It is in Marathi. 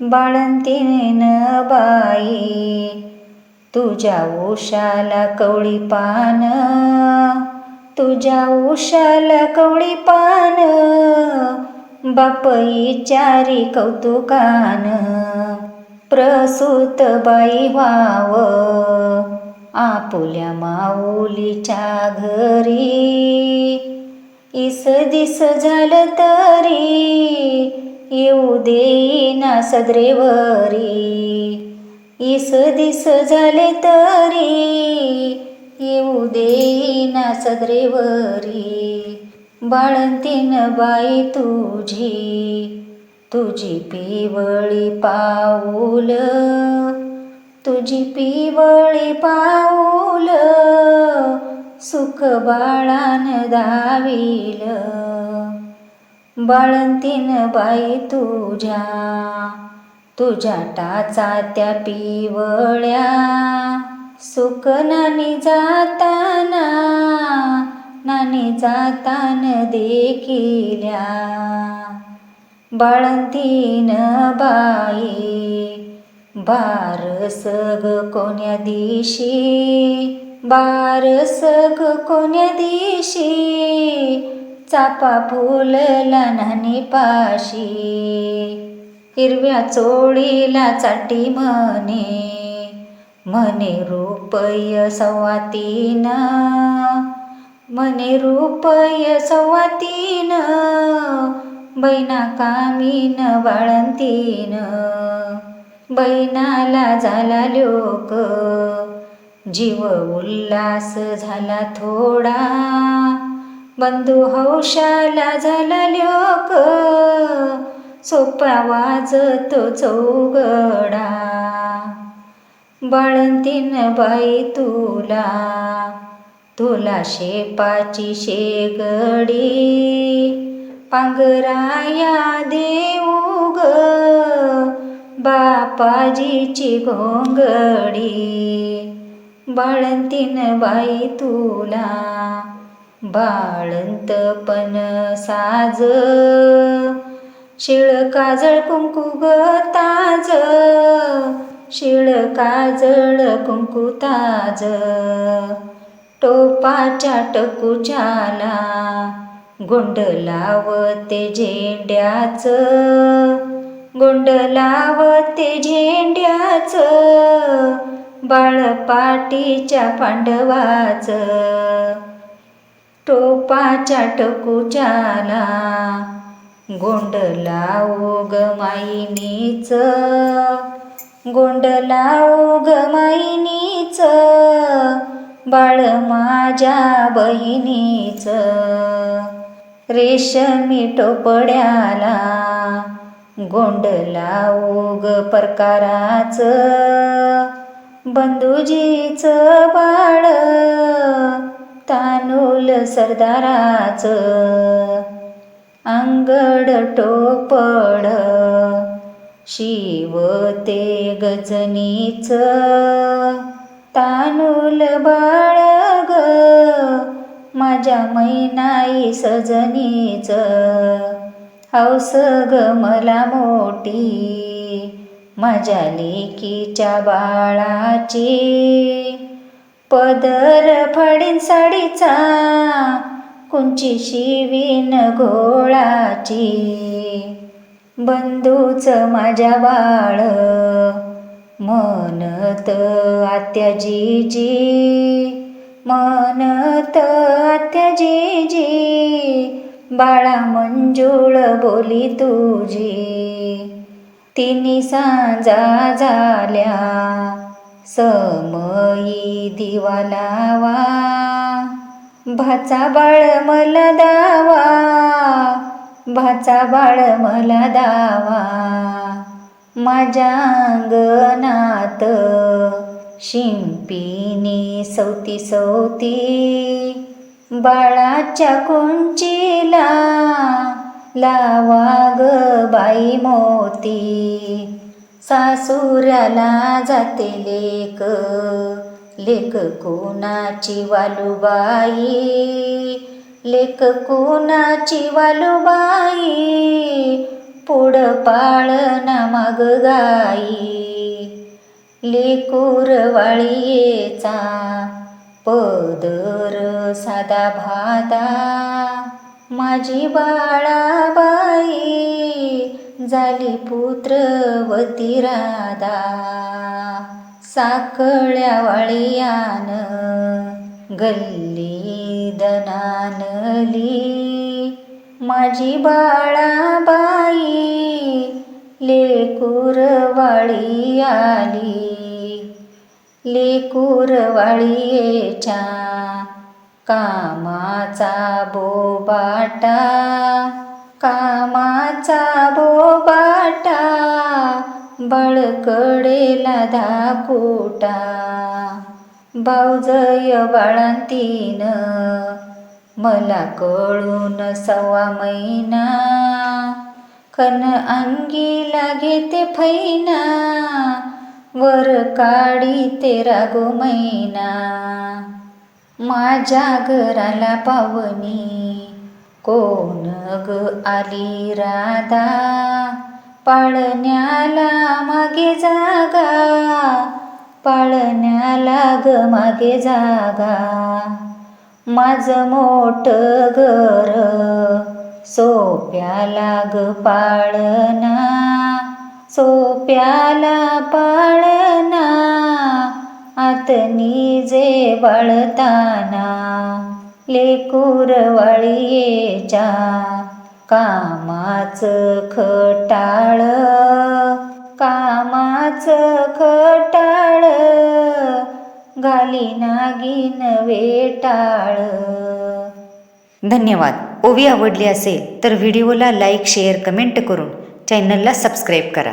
बाळंतीन बाई तुझ्या उषाला कवळी पान. तुझ्या उशाला कवळी पान. बापई चारी कौतुकान. प्रसूत बाई व्हाव आपुल्या माऊलीच्या घरी. इस दिस झालं तरी येऊ देईना सदरेवरी. इस दिस झाले तरी येऊ देईना सदरेवरी. बाळंतीन बाई तुझी तुझी पिवळी पाऊल तुझी पिवळी पाऊल सुख बाळान दाविल. बाळंतीन बाई तुझ्या तुझ्या टाचा त्या पिवळ्या. सुख नानी जाताना नानी जातान देखिल्या. बाळंतीन बाई बार सग कोण्या दिशी बार सग कोण्या दिशी. चापा फुलला नानी पाशी. हिरव्या चोळीला चाटी म्हणे. मने रुपय सवातीन मने रूपय रुपय सव्वा बैना कामीन बाळंतीन. बैनाला झाला लोक. जीव उल्हास झाला थोडा. बंधू हौशाला झाला लोक. सोपा वाजतो चौगडा बाळंतीन बाई तुला तुला शेपाची शेगडी. पांगराया देऊ ग बापाजीची घोंगडी बाळंतीन बाई तुला बाळंतपण साज. शिळ काजळ कुंकू ग ताज. शिळ काजळ कुंकू ताज. टोपाच्या टकूच्याला गोंड लावते झेंड्याच. गोंड लावते झेंड्याच. बाळपाटीच्या पांडवाच. टोपाच्या टकुच्याला गोंड ओग माईनीच. गोंड ओग माईनीच. बाळ माझ्या बहिणीच. रेशमी टोपड्याला गोंड ओग प्रकाराच. बंधुजीच बाळ तानूल सरदाराच अंगड टोपड शिव ते गजनीच. तानूल बाळ ग माझ्या मैनाई सजनीच. हौस ग मला मोठी माझ्या लेकीच्या बाळाची. पदर फाडीन साडीचा कुंची शिवीन घोळाची. बंधूच माझ्या बाळ म्हणत आत्याजीजी. म्हणत आत्याजीजी बाळा मंजूळ बोली तुझी. तिन्ही सांजा झाल्या. समयी दिवा लावा भाचा बाळ मला दावा भाचा बाळ मला दावा माझ्या अंगणात शिंपीनी सवती सवती बाळाच्या कुंचीला लावा ग बाई मोती. सासुऱ्याला जाते लेक लेक कोणाची वालुबाई? लेख कोणाची वालुबाई? पुढं पाळना मग गाई. लेकूर वाळीचा पदर साधा भादा माझी बाळाबाई झाली पुत्रवती राधा साखळ्या वाळियान गल्ली दनानली माझी बाळाबाई लेकूर वाळी आली लेकूर वाळीच्या कामाचा बोबाटा कामाचा बोबाटा बळकडेला धाकुटा. बावजय बाळांतीन मला कळून सव्वा महिना. कन अंगीला घेते फैना वर काढी ते रागो मैना माझ्या घराला पावनी कोण ग आली राधा? पाळण्याला मागे जागा. पाळण्याला ग मागे जागा. माझं मोठ घर सोप्याला ग पाळना सोप्याला पाळना आतनी जे बाळताना लेकूर कामाच कामाचं खटाळ कामाचं खटाळ घाली नागिन वेटाळ. धन्यवाद. ओवी आवडली असेल तर व्हिडिओला लाईक शेअर कमेंट करून चॅनलला सबस्क्राईब करा.